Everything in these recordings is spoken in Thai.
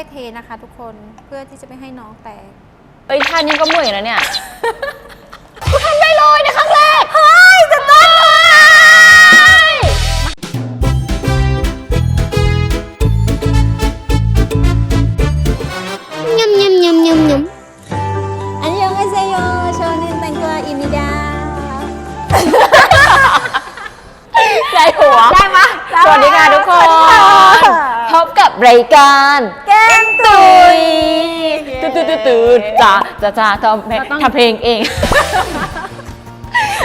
อยๆเทนะคะ ทุกคนเพื่อที่จะไม่ให้น้องแตกเอ้ยท่านี้ก็เมื่อยนะเนี่ย กูทำได้เลยในครั้งแรก เฮ้ยจะต้องเลย Nhum nhum nhum nhum nhum. อันยองไอเซโยโชนินแต่งตัวอิมิดาได้หัว ได้ปะสวัสดีค่ะทุกคน พบกับรายการ แก้ม ตุยตืดตืดตืดตืดจ้าจ้าจ้าทำเพลงเราต้องทำเพลงเอง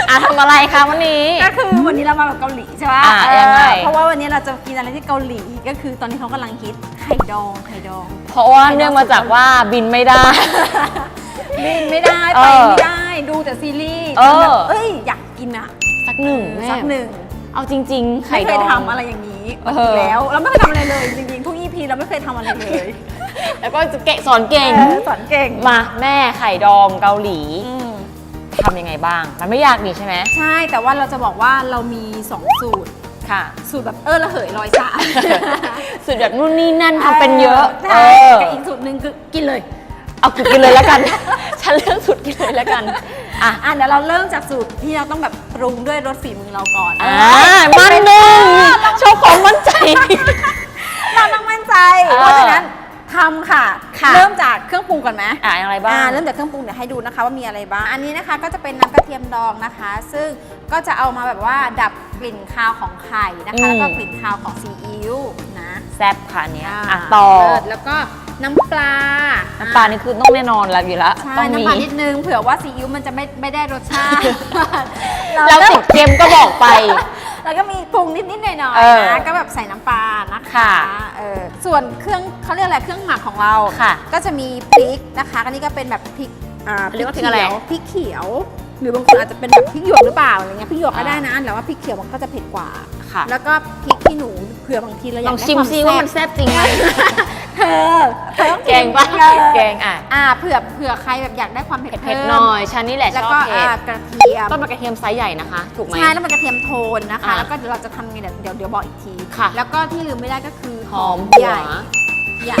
อะทำอะไรคะวันนี้ ก็คือวันนี้เรามาแบบเกาหลีใช่ปะอะเออยังไง เพราะว่าวันนี้เราจะกินอะไรที่เกาหลีก็คือตอนนี้เขากำลังฮิตไข่ดองไข่ดอง เพราะว่าเนื่องมาจากว่าบินไม่ได้ บินไม่ได้เอไปอไม่ได้ดูแต่ซีรีส์เออจนแบบเอ้ยอยากกินอะสักหนึ่งแม่สักหนึ่งเอาจริง ๆ ไข่ไม่เคดยองทำอะไรอย่างนี้เออแล้วเราไม่เคยทำอะไรเลยจริงๆทุกอีพีเราไม่เคยทำอะไรเลย แล้วก็จะเกะสอนเก่ง เออสอนเก่งมาแม่ไข่ดองเกาหลีอืมทำยังไงบ้าง มันไม่ยากนี่ใช่ไหมใช่แต่ว่าเราจะบอกว่าเรามี 2 สูตร ค่ะ สูตรแบบเออระเหยลอยซ่าสุดแบบนู่นนี่นั่นทำเป็นเยอะ ใช่เออกับอีกสูตรหนึ่งคือกินเลย เอากินเลยแล้วกัน ฉันเลือกสุดกินเลยแล้วกัน อะ อะเดี๋ยวเราเริ่มจากสูตรที่เราต้องแบบปรุงด้วยรสฝีมือเราก่อนอ่ามันหนึ่งโชว์ความมั่นใจ กเครื่องปรุงก่อนไหมอะอะไรบ้างอ่าเริ่มจากเครื่องปรุงเดี๋ยวให้ดูนะคะว่ามีอะไรบ้าง อันนี้นะคะก็จะเป็นน้ำกระเทียมดองนะคะ ซึ่งก็จะเอามาแบบว่าดับกลิ่นคาวของไข่นะคะอืมแล้วก็กลิ่นคาวของซีอิ๊วนะ แซ่บค่ะอันเนี้ยาอะต่อ เลิศแล้วก็ น้ำปลาน้ำปลานี่คือต้องแน่นอนแล้วอยู่แล้วใช่ต้องมีน้ำปลานิดนึงเผื่อว่าซีอิ๊วมันจะไม่ไม่ได้รสชาติเราติดเค็มก็บอกไป แล้วก็มีปรุงนิดๆหน่อยเออๆนะก็แบบใส่น้ำปลานะคะค่ะเออส่วนเครื่องเขาเรียกอะไรเครื่องหมักของเราค่ะ ก็จะมีพริกนะคะอันนี้ก็เป็นแบบพริกอ่าเรียกว่าพริกอะไรเขียวพริกเขียว หรือบางคนอาจจะเป็นแบบพริกหยวกหรือเปล่าอะไรเงี้ยพริกหยวกก็ได้นะแต่ว่าพริกเขียวมันก็จะเผ็ดกว่าค่ะ แล้วก็พริกขี้หนูเผื่อบางทีเราอลยาอกงได้ชิมความซิว่ามันแซ่บจริงไหม เธอเธอต้องแกงปะชิมเลยแกงอะ อ่าเผื่อเผื่อใครแบบอยากได้ความเผ็ดเผ็ดพิ่มๆหน่อยฉันนี่แหละแล้วชอบก็เผ็ดอ่ากระเทียมต้องเป็นกระเทียมไซส์ใหญ่นะคะ ถูกไหม ใช่แล้วมันกระเทียมโทนนะคะ อะแล้วก็เดี๋ยวเราจะทำไงเดี๋ยวเดี๋ยวเดี๋ยวบอกอีกที ค่ะ แล้วก็ที่ลืมไม่ได้ก็คือหอมหัใหวญ่ใหญ่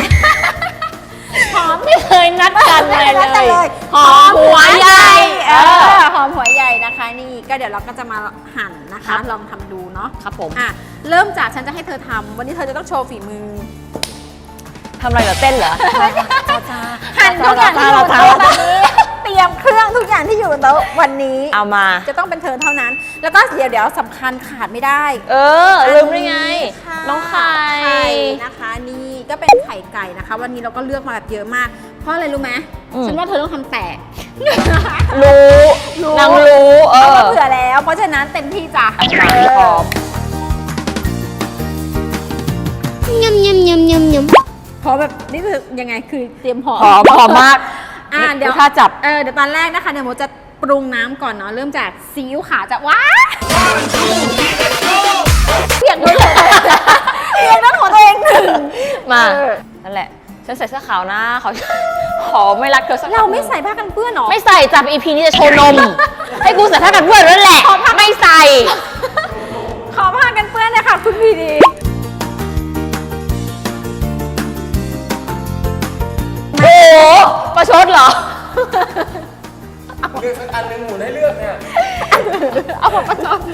หอมไม่เคยนัดกันเลยไม่ได้เลยยหอมหัวใหญ่ เอเออ อหอมหัวใหญ่นะคะ นี่ก็เดี๋ยวเราก็จะมาหั่นนะครัคะ บ ลองทำดูเนาะ ครับผม อะ เริ่มจากฉันจะให้เธอทำวันนี้เธอจะต้องโชว์ฝีมือ ทำอะไรเหรอเต้นเหรอ หั่นทุกอย่างที่อยู่บนโต๊ะแบบนี้เตรียมเครื่องทุกอย่างที่อยู่บนโต๊ะวันนี้เอามา จะต้องเป็นเธอเท่านั้น แล้วก็เดี๋ยวเดี๋ยวสำคัญขาดไม่ได้เออลืมได้ไง ค่ะน้องไข่ ไข่นะคะนี่ก็เป็นไข่ไก่นะคะ วันนี้เราก็เลือกมาแบบเยอะมาก เพราะอะไรรู้ไหมอืม ฉันว่าเธอต้องทำแตกรู้รู้นางรู้เอเอาอมาเผื่อแล้ว เพราะฉะนั้นเต็มที่จ้ะมาพร้อม Nhum nhum nhum nhum nhum. พอแบบนี่คือยังไงคือเตรียมหอมพร้อมพร้อมมากอะเดี๋ยวถ้าจับเออเดี๋ยวตอนแรกนะคะเดี๋ยวโมจะปรุงน้ำก่อนเนาะเริ่มจากซีอิ๊วขาวจะว้าเปียกด้วยเลยเปียกน้ำของตัวเองหนึ่งมาเออนั่นแหละฉันใส่เสื้อขาวนะขอขอไม่รักเธอสักเราคำไม่ใส่ผ้ากันเปื้อนหรอไม่ใส่จับอีพีนี้จะโชว์นม ให้กูใส่ผ้ากันเปื้อนนั่นแหละไม่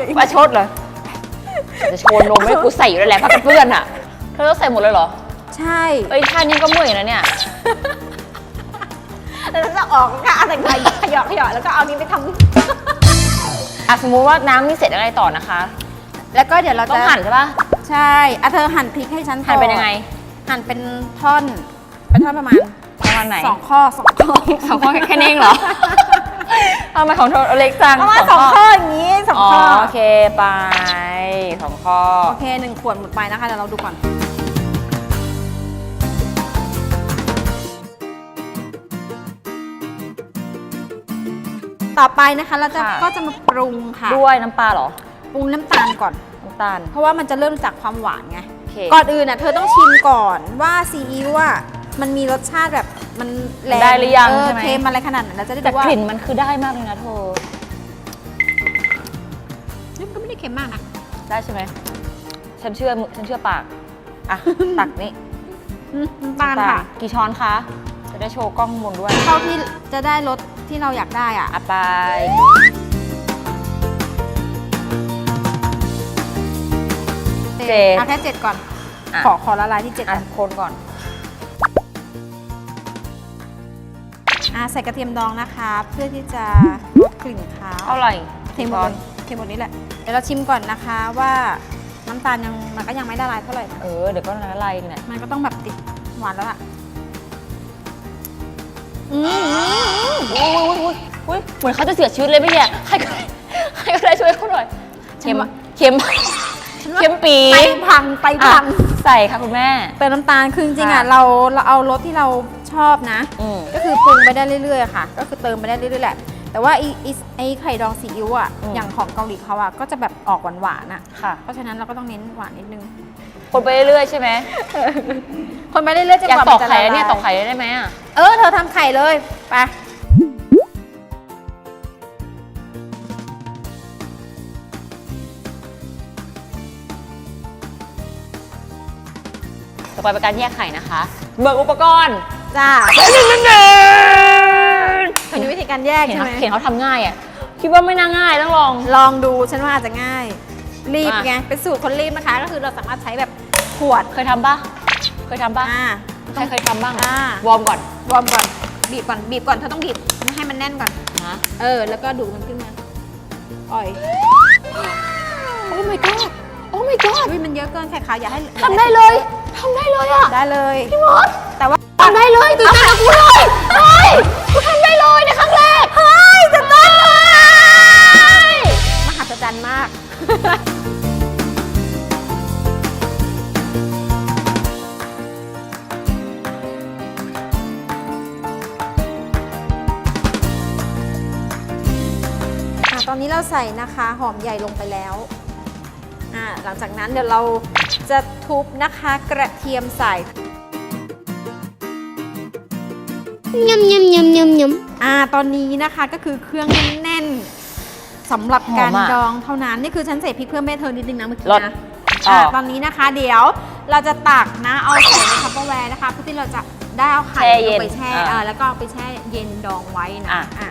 เลยประชดเหรอจะโชว์นมให้กูใส่อยู่นั่นแหละผ้ากันเปื้อนอะเธอต้องใส่หมดเลยเหรอ ใช่ เอ้ยท่านี้ก็เมื่อยนะเนี่ยแล้วฉันจะออกค่ะอะไรขยขยอขยอแล้วก็เอานี้ไปทอะสมมุติว่าน้ำนี่เสร็จอะไรต่อนะคะำแล้วก็เดี๋ยวเราต้อจะงหั่นใช่ปะใช่อะเธอหั่นพริกให้ฉันหั่นเป็นยังไง หั่นเป็นท่อน เป็นท่อนประมาณประมาณไหนสองข้อสองข้อสองข้อแค่นี้เองเหรอเอามาของเธอเล็กจังประมาณสองข้ออย่างนี้ สองอ๋อข้อโอเคไปสองข้อ โอเคหนึ่งขวดหมดไปนะคะเดี๋ยวเราดูก่อนต่อไปนะคะเราจะค่ะ ก็จะมาปรุงค่ะด้วยน้ำปลาเหรอ ปรุงน้ำตาลก่อน น้ำตาล เพราะว่ามันจะเริ่มจากความหวานไง โอเค ก่อนอื่นน่ะเธอต้องชิมก่อนว่าซีอิ๊วอะมันมีรสชาติแบบมันแรงได้หรือยังเออใช่ไหม เค็มอะไรขนาดไหนเราจะได้แต่ดูว่ากลิ่นมันคือได้มากเลยนะเธอ เค็มมากนะ ได้ใช่ไหม ฉันเชื่อมึงฉันเชื่อปาก อะ ตักนี่อืมน้ำตาลค่ะ กี่ช้อนคะ จะได้โชว์กล้องบนด้วย เท่าที่จะได้รสที่เราอยากได้อะ อะไป เจ็ดเอาแค่เจ็ดก่อน อะ ขอขอละลายที่เจ็ดอะก่อนคนก่อน อะใส่กระเทียมดองนะคะ เพื่อที่จะลดกลิ่นคาวเท่าไหร่เทหมดเลยเทหมดนี้แหละ เดี๋ยวเราชิมก่อนนะคะว่าน้ำตาลยังมันก็ยังไม่ละลายเท่าไหร่นะเออเดี๋ยวก็ละลายเนี่ยมันก็ต้องแบบติดหวานแล้วล่ะอืมโอ้ยโอ้ยโอ้ยเหมือนเขาจะเสียชีวิตเลยไม่ใช่ใครก็ได้ใครก็ได้ช่วยเขาหน่อยเค็มอะเค็มเค็มปีไตพังไตอะพังใส่ค่ะคุณแม่เติมน้ำตาลคือจริงๆอะค่ะเราเราเอารสที่เราชอบนะอืมก็คือปรุงไปได้เรื่อยๆค่ะ ก็คือเติมไปได้เรื่อยๆแหละ แต่ว่าไอ้ไอ้ไอ้ไข่ดองซีอิ๊วอะอืม อย่างของเกาหลีเขาอะก็จะแบบออกหวานๆอะ ค่ะ เพราะฉะนั้นเราก็ต้องเน้นหวานนิดนึง คนไปเรื่อยๆใช่ไหมคนไปเรื่อยๆจนอยากกว่าตมัอกนจะไข่ละแล้วเนี่ยลายตอกไข่ได้ไหมอะเออเธอทำไข่เลยไปต่อไปเป็นการแยกไข่นะคะ เบิกอุปกรณ์จ้าเห็นเห็น วิธีการแยกใช่เขาไหม เห็นเขาทำง่ายอะคิดว่าไม่น่าง่ายต้องลอง ลองดูฉันว่าอาจจะง่าย รีบอะไงเป็นสูตรคนรีบนะคะ ก็คือเราสามารถใช้แบบขวดเคยทำปะเคยทำปะอ่าใครเคยทำบ้างอ่าวอร์มก่อนวอร์มก่อนบีบก่อนบีบก่อนเธอต้องบีบไม่ให้มันแน่นก่อนนะเออ แล้วก็ดูดมันขึ้นมาอ่อยโอ้ my god โอ้ my god อุ้ยมันเยอะเกินไข่ขาวอย่าให้ทำได้เลยทำได้เลยอะได้เลยพี่มดแต่ว่าทำได้เลยตื่นเต้นกับกูเลยเฮ้ยกูทำได้เลย มหัศจรรย์มากอะตอนนี้เราใส่นะคะหอมใหญ่ลงไปแล้วอ่าหลังจากนั้นเดี๋ยวเราจะทุบนะคะกระเทียมใส่ Nhum nhum nhum nhum nhum. อ่า ตอนนี้นะคะก็คือเครื่องแน่นๆ สำหรับการหอมอะดองเท่านั้น นี่คือฉันใส่พริกเพิ่มแม่เธอนิดนึงนะเมื่อกี้รสนะต่ออ่อ่าตอนนี้นะคะ เดี๋ยวเราจะตักนะเอาใส่ในคัพเปอร์แวร์นะคะเพื่อที่เราจะได้เอาไข่แช่เย็ลนงไปแช่อ่าอ่าแล้วก็เอาไปแช่เย็นดองไว้นะอะ อะ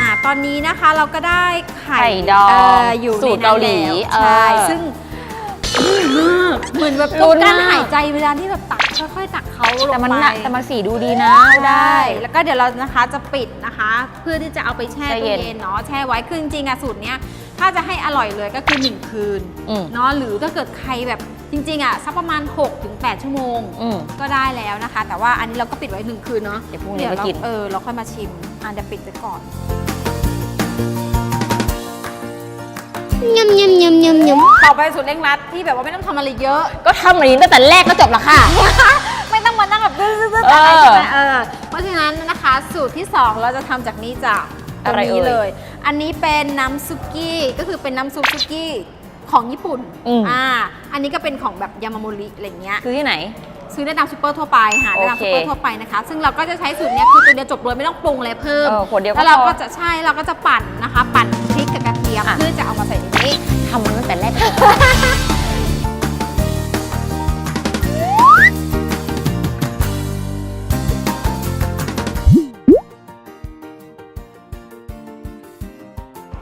อะตอนนี้นะคะเราก็ได้ไข่ไข่ดองเอยู่สูในตรนั้นเกาหลีแล้วใช่เออ ซึ่ง เหมือนแบบลุ้ต้องนการมากหายใจเวลาที่แบบตักค่อยๆตักเขาลงแต่มันไปน่ะแต่มันสีดูดีนะได้ แล้วก็เดี๋ยวเรานะคะจะปิดนะคะ เพื่อที่จะเอาไปแช่แช่ตู้เย็นเย็นเนาะแช่ไว้คือจริงๆอะสูตรเนี้ยถ้าจะให้อร่อยเลยก็คือ 1 คืนอืมเนาะหรือถ้าเกิดใครแบบจริงๆอะสักประมาณ 6-8 ชั่วโมงอืมก็ได้แล้วนะคะ แต่ว่าอันนี้เราก็ปิดไว้ 1 คืนเนาะเดี๋ยวพรุ่งนี้เราไปกินเออเราค่อยมาชิมอะเดี๋ยวปิดไว้ก่อน Nhum nhum nhum nhum nhum. ต่อไปสูตรเร่งรัดที่แบบว่าไม่ต้องทำอะไรเยอะก็ทำแบบนี้ตั้งแต่แรกก็จบแล้วค่ะ ไม่ต้องมานั่งแบบดื้อๆๆเอออะไรใช่ไหมเออเพราะฉะนั้นนะคะสูตรที่ 2 เราจะทำจากนี้จากตรอะไรงนี้เอ่ยเลย อันนี้เป็นน้ำซุกี้ก็คือเป็นน้ำซุปซุกี้ของญี่ปุ่นอืมอ่าอันนี้ก็เป็นของแบบยามาโมริอะไรเงี้ย คือที่ไหน ซื้อได้ตามซูเปอร์ทั่วไปหาได้ตามโอเคซูเปอร์ทั่วไปนะคะ ซึ่งเราก็จะใช้สูตรเนี้ยคือตัวเดียวจบเลยไม่ต้องปรุงอะไรเพิ่มเออขวดเดียวก็แล้วเราพอ ก็จะใช่เราก็จะปั่นนะคะ ปั่น เ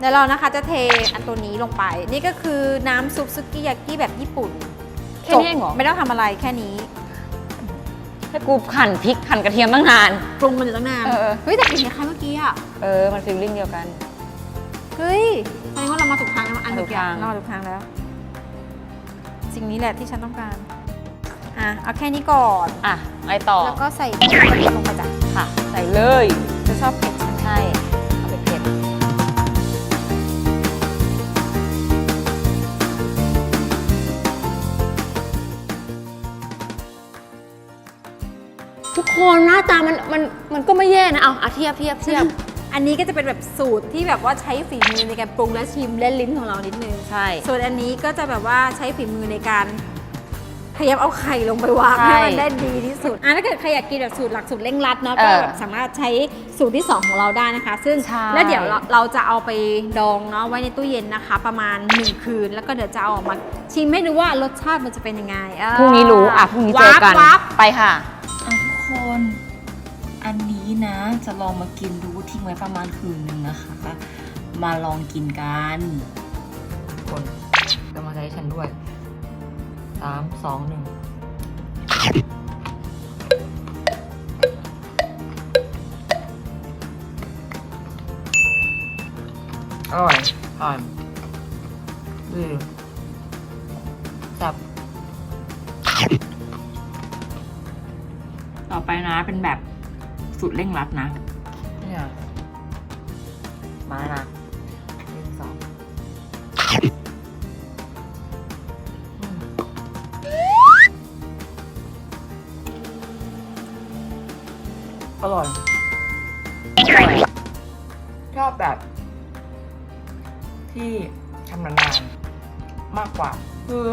ดี๋ยวเรานะคะจะเทอันตัวนี้ลงไป นี่ก็คือน้ำซุปซุกี้ยากิแบบญี่ปุ่นแค่นี้เองเหรอไม่ต้องทำอะไรแค่นี้ให้กูหั่นพริกหั่นกระเทียมตั้งนาน ปรุงมันอยู่ตั้งนานเออ เฮ้ยแต่กลิ่นคล้ายๆเมื่อกี้อะ เออ มันฟีลลิ่งเดียวกัน เฮ้ยแส ดงว่าเรามาถูกทางแล้วอันเมื่อกี้ถูกทาง เรามาถูกทางแล้ว สิ่งนี้แหละที่ฉันต้องการ อะ เอาแค่นี้ก่อน อะไงต่อแล้วก็ใส่พริกกระเทียมลงไปจ้ะค่ะ ใส่เลยจะชอบเผ็ดใช่ไหมใช่เอาไปเผ็ดทุกคนหน้าตามันมันมันก็ไม่แย่นะเอาเอาเทียบเทียบเทียบ อันนี้ก็จะเป็นแบบสูตรที่แบบว่าใช้ฝีมือในการปรุงและชิมและลิ้นของเรานิดนึง ใช่ ส่วนอันนี้ก็จะแบบว่าใช้ฝีมือในการพยายามเอาไข่ลงไปวางใช่ให้มันได้ดีที่สุด อะถ้าเกิดใครอยากกินแบบสูตรหลักสูตรเร่งรัดเนาะเอก็อแบบสามารถใช้สูตรที่ 2 ของเราได้นะคะ ซึ่งใช่ แล้วเดี๋ยวเราเราจะเอาไปดองเนาะไว้ในตู้เย็นนะคะ ประมาณ 1 คืน แล้วก็เดี๋ยวจะเอาออกมาชิมให้ดูว่ารสชาติมันจะเป็นยังไงเออพรุ่งนี้รู้อะพรุ่งนี้เจอกันวับไปค่ะอะ ทุกคน อันนี้นะจะลองมากินดูทิ้งไว้ประมาณคืนนึงนะคะ มาลองกินกันคนกำลังใจให้ฉันด้วยสามสองหนึ่งอร่อยผ่านดีจับ ต่อไปนะเป็นแบบ สุดเร่งรัดนะเนี่ยมาแล้วนะหนึ่งสองอร่อยชอบแบบ ที่ทำนานๆมากกว่า คือ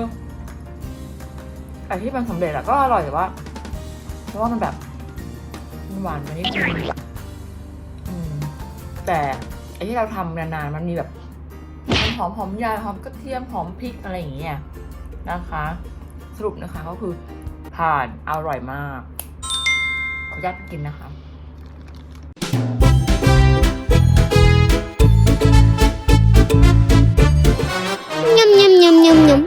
ไอที่มันสำเร็จอะก็อร่อยแต่ว่าเพราะว่ามันแบบ หวานไปนิดนึงอืมแต่ไอที่เราทำนานๆมันมีแบบมันหอมหอมใหญ่หอมกระเทียมหอมพริกอะไรอย่างเงี้ยนะคะ สรุปนะคะก็คือผ่านอร่อยมาก ขออนุญาตกินนะคะ Nhum nhum nhum nhum nhum.